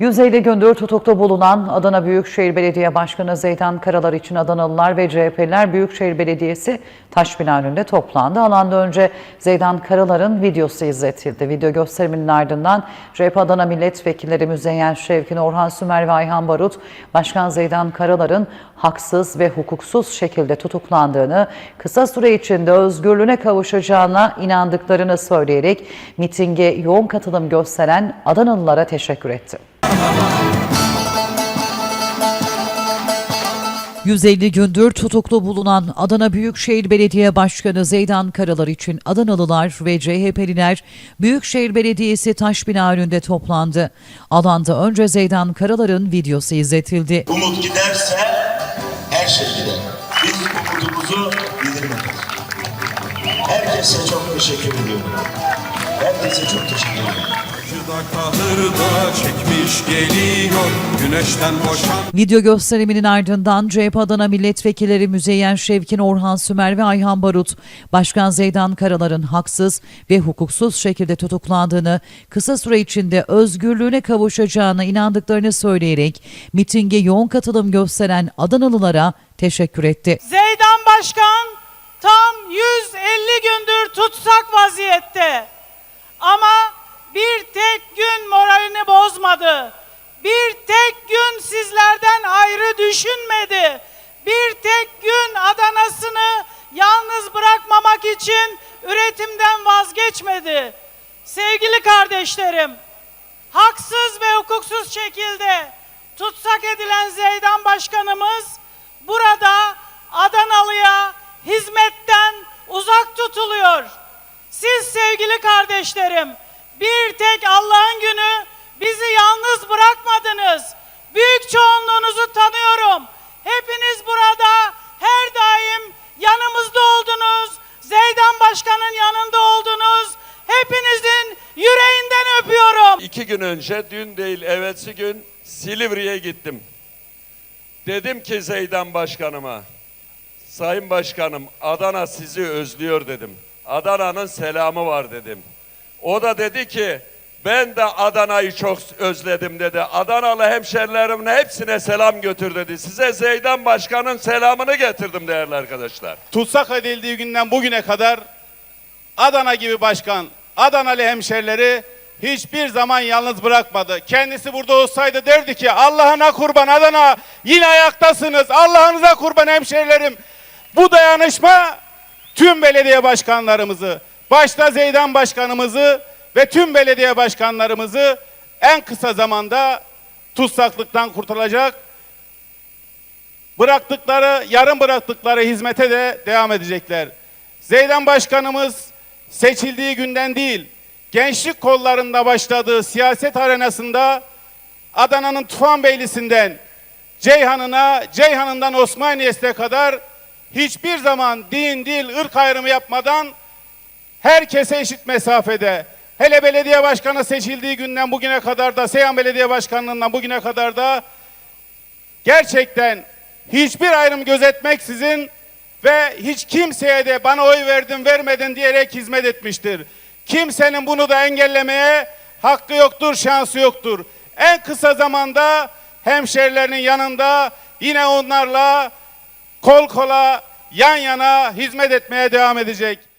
150 gündür tutuklu bulunan Adana Büyükşehir Belediye Başkanı Zeydan Karalar için Adanalılar ve CHP'liler Büyükşehir Belediyesi Taşbina önünde toplandı. Alanda önce Zeydan Karalar'ın videosu izletildi. Video gösteriminin ardından CHP Adana Milletvekilleri Müzeyyen Şevkin, Orhan Sümer ve Ayhan Barut, Başkan Zeydan Karalar'ın haksız ve hukuksuz şekilde tutuklandığını, kısa süre içinde özgürlüğüne kavuşacağına inandıklarını söyleyerek mitinge yoğun katılım gösteren Adanalılara teşekkür etti. 150 gündür tutuklu bulunan Adana Büyükşehir Belediye Başkanı Zeydan Karalar için Adanalılar ve CHP'liler Büyükşehir Belediyesi Taşbina önünde toplandı. Alanda önce Zeydan Karalar'ın videosu izletildi. Umut giderse her şey gider. Biz umudumuzu yitirmedik. Herkese çok teşekkür ediyorum. Herkese çok teşekkür ediyorum. Acıda kahırda çekmiş geliyor Güneşten boşan Video gösteriminin ardından CHP Adana Milletvekilleri Müzeyyen Şevkin, Orhan Sümer ve Ayhan Barut, Başkan Zeydan Karalar'ın haksız ve hukuksuz şekilde tutuklandığını, kısa süre içinde özgürlüğüne kavuşacağına inandıklarını söyleyerek mitinge yoğun katılım gösteren Adanalılara teşekkür etti. Zeydan Başkan tam 150 gündür tutsak vaziyette. Ama bir tek gün moralini bozmadı. Bir tek gün sizlerden ayrı düşünmedi. Bir tek gün Adana'sını yalnız bırakmamak için üretimden vazgeçmedi. Sevgili kardeşlerim, haksız ve hukuksuz şekilde tutsak edilen Zeydan Başkanımız burada Adanalı'ya hizmetten uzak tutuluyor. Siz sevgili kardeşlerim bir tek Allah'ın günü bizi yalnız bırakmadınız. Büyük çoğunluğunuzu tanıyorum. Hepiniz burada her daim yanımızda oldunuz. Zeydan Başkan'ın yanında oldunuz. Hepinizin yüreğinden öpüyorum. İki gün önce, dün değil evvelsi gün Silivri'ye gittim. Dedim ki Zeydan Başkanıma, Sayın Başkanım Adana sizi özlüyor dedim. Adana'nın selamı var dedim. O da dedi ki ben de Adana'yı çok özledim dedi. Adanalı hemşerilerimin hepsine selam götür dedi. Size Zeydan Başkan'ın selamını getirdim değerli arkadaşlar. tutsak edildiği günden bugüne kadar Adana gibi başkan, Adanalı hemşerileri hiçbir zaman yalnız bırakmadı. Kendisi burada olsaydı derdi ki Allah'ına kurban Adana yine ayaktasınız. Allah'ınıza kurban hemşerilerim. Bu dayanışma tüm belediye başkanlarımızı, başta Zeydan başkanımızı ve tüm belediye başkanlarımızı en kısa zamanda tutsaklıktan kurtulacak bıraktıkları, yarım bıraktıkları hizmete de devam edecekler. Zeydan Başkanımız seçildiği günden değil, gençlik kollarında başladığı siyaset arenasında Adana'nın Tufanbeylisi'nden Ceyhan'ına, Ceyhan'ından Osmaniye'sine kadar hiçbir zaman din, dil, ırk ayrımı yapmadan herkese eşit mesafede, hele belediye başkanı seçildiği günden bugüne kadar da, Seyhan Belediye Başkanlığından bugüne kadar da gerçekten hiçbir ayrım gözetmeksizin ve hiç kimseye de bana oy verdin vermedin diyerek hizmet etmiştir. Kimsenin bunu da engellemeye hakkı yoktur, şansı yoktur. En kısa zamanda hemşerilerinin yanında yine onlarla kol kola yan yana hizmet etmeye devam edecek.